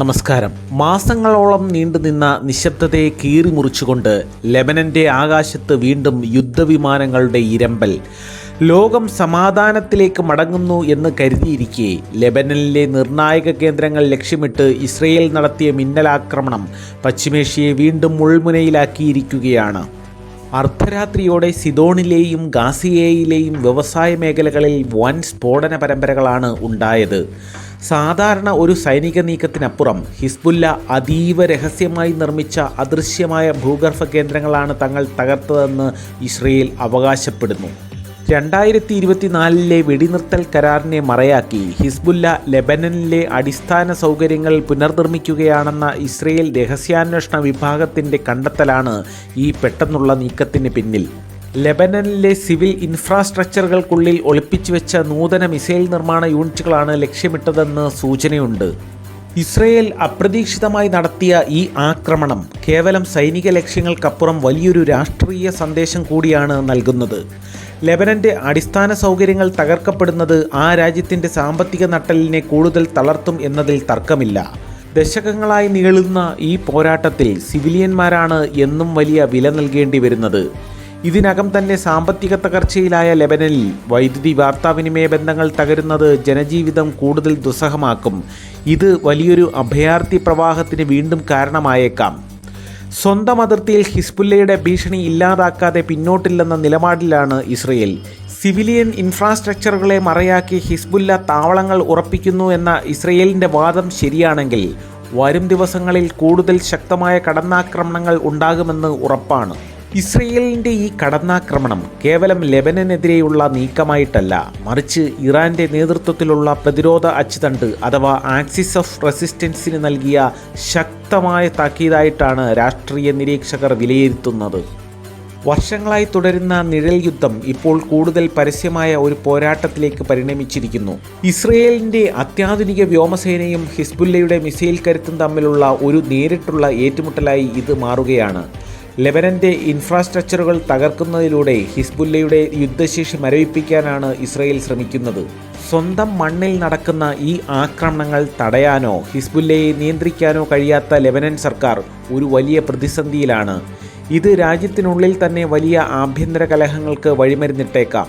നമസ്കാരം. മാസങ്ങളോളം നീണ്ടുനിന്ന നിശബ്ദതയെ കീറിമുറിച്ചുകൊണ്ട് ലെബനന്റെ ആകാശത്ത് വീണ്ടും യുദ്ധവിമാനങ്ങളുടെ ഇരമ്പൽ. ലോകം സമാധാനത്തിലേക്ക് മടങ്ങുന്നു എന്ന് കരുതിയിരിക്കെ ലെബനനിലെ നിർണായക കേന്ദ്രങ്ങൾ ലക്ഷ്യമിട്ട് ഇസ്രയേൽ നടത്തിയ മിന്നലാക്രമണം പശ്ചിമേഷ്യയെ വീണ്ടും മുൾമുനയിലാക്കിയിരിക്കുകയാണ്. അർദ്ധരാത്രിയോടെ സിദോണിലെയും ഗാസിയയിലെയും വ്യവസായ മേഖലകളിൽ വൻ സ്ഫോടന പരമ്പരകളാണ് ഉണ്ടായത്. സാധാരണ ഒരു സൈനിക നീക്കത്തിനപ്പുറം ഹിസ്ബുല്ല അതീവ രഹസ്യമായി നിർമ്മിച്ച അദൃശ്യമായ ഭൂഗർഭ കേന്ദ്രങ്ങളാണ് തങ്ങൾ തകർത്തതെന്ന് ഇസ്രയേൽ അവകാശപ്പെടുന്നു. രണ്ടായിരത്തി ഇരുപത്തിനാലിലെ വെടിനിർത്തൽ കരാറിനെ മറയാക്കി ഹിസ്ബുല്ല ലെബനനിലെ അടിസ്ഥാന സൗകര്യങ്ങൾ പുനർനിർമ്മിക്കുകയാണെന്ന ഇസ്രയേൽ രഹസ്യാന്വേഷണ വിഭാഗത്തിന്റെ കണ്ടെത്തലാണ് ഈ പെട്ടെന്നുള്ള നീക്കത്തിന് പിന്നിൽ. ലെബനനിലെ സിവിൽ ഇൻഫ്രാസ്ട്രക്ചറുകൾക്കുള്ളിൽ ഒളിപ്പിച്ചു വെച്ച നൂതന മിസൈൽ നിർമ്മാണ യൂണിറ്റുകളാണ് ലക്ഷ്യമിട്ടതെന്ന് സൂചനയുണ്ട്. ഇസ്രയേൽ അപ്രതീക്ഷിതമായി നടത്തിയ ഈ ആക്രമണം കേവലം സൈനിക ലക്ഷ്യങ്ങൾക്കപ്പുറം വലിയൊരു രാഷ്ട്രീയ സന്ദേശം കൂടിയാണ് നൽകുന്നത്. ലെബനന്റെ അടിസ്ഥാന സൗകര്യങ്ങൾ തകർക്കപ്പെടുന്നത് ആ രാജ്യത്തിന്റെ സാമ്പത്തിക നട്ടലിനെ കൂടുതൽ തളർത്തും എന്നതിൽ തർക്കമില്ല. ദശകങ്ങളായി നീളുന്ന ഈ പോരാട്ടത്തിൽ സിവിലിയന്മാരാണ് എന്നും വലിയ വില നൽകേണ്ടി വരുന്നത്. ഇതിനകം തന്നെ സാമ്പത്തിക തകർച്ചയിലായ ലെബനനിൽ വൈദ്യുതി വാർത്താവിനിമയ ബന്ധങ്ങൾ തകരുന്നത് ജനജീവിതം കൂടുതൽ ദുസ്സഹമാക്കും. ഇത് വലിയൊരു അഭയാർത്ഥി പ്രവാഹത്തിന് വീണ്ടും കാരണമായേക്കാം. സ്വന്തം അതിർത്തിയിൽ ഹിസ്ബുല്ലയുടെ ഭീഷണി ഇല്ലാതാക്കാതെ പിന്നോട്ടില്ലെന്ന നിലപാടിലാണ് ഇസ്രയേൽ. സിവിലിയൻ ഇൻഫ്രാസ്ട്രക്ചറുകളെ മറയാക്കി ഹിസ്ബുല്ല താവളങ്ങൾ ഉറപ്പിക്കുന്നു എന്ന ഇസ്രയേലിന്റെ വാദം ശരിയാണെങ്കിൽ വരും ദിവസങ്ങളിൽ കൂടുതൽ ശക്തമായ കടന്നാക്രമണങ്ങൾ ഉണ്ടാകുമെന്ന് ഉറപ്പാണ്. ഇസ്രയേലിന്റെ ഈ കടന്നാക്രമണം കേവലം ലെബനനെതിരെയുള്ള നീക്കമായിട്ടല്ല. മറിച്ച് ഇറാന്റെ നേതൃത്വത്തിലുള്ള പ്രതിരോധ അച്ചുതണ്ട് അഥവാ ആക്സിസ് ഓഫ് റെസിസ്റ്റൻസിന് നൽകിയ ശക്തമായ താക്കീതായിട്ടാണ് രാഷ്ട്രീയ നിരീക്ഷകർ വിലയിരുത്തുന്നത്. വർഷങ്ങളായി തുടരുന്ന നിഴൽ യുദ്ധം ഇപ്പോൾ കൂടുതൽ പരസ്യമായ ഒരു പോരാട്ടത്തിലേക്ക് പരിണമിച്ചിരിക്കുന്നു. ഇസ്രയേലിന്റെ അത്യാധുനിക വ്യോമസേനയും ഹിസ്ബുല്ലയുടെ മിസൈൽ കരുത്തും തമ്മിലുള്ള ഒരു നേരിട്ടുള്ള ഏറ്റുമുട്ടലായി ഇത് മാറുകയാണ്. ലെബനന്റെ ഇൻഫ്രാസ്ട്രക്ചറുകൾ തകർക്കുന്നതിലൂടെ ഹിസ്ബുല്ലയുടെ യുദ്ധശേഷി മരവിപ്പിക്കാനാണ് ഇസ്രയേൽ ശ്രമിക്കുന്നത്. സ്വന്തം മണ്ണിൽ നടക്കുന്ന ഈ ആക്രമണങ്ങൾ തടയാനോ ഹിസ്ബുല്ലയെ നിയന്ത്രിക്കാനോ കഴിയാത്ത ലെബനൻ സർക്കാർ ഒരു വലിയ പ്രതിസന്ധിയിലാണ്. ഇത് രാജ്യത്തിനുള്ളിൽ തന്നെ വലിയ ആഭ്യന്തര കലഹങ്ങൾക്ക് വഴിമരുന്നിട്ടേക്കാം.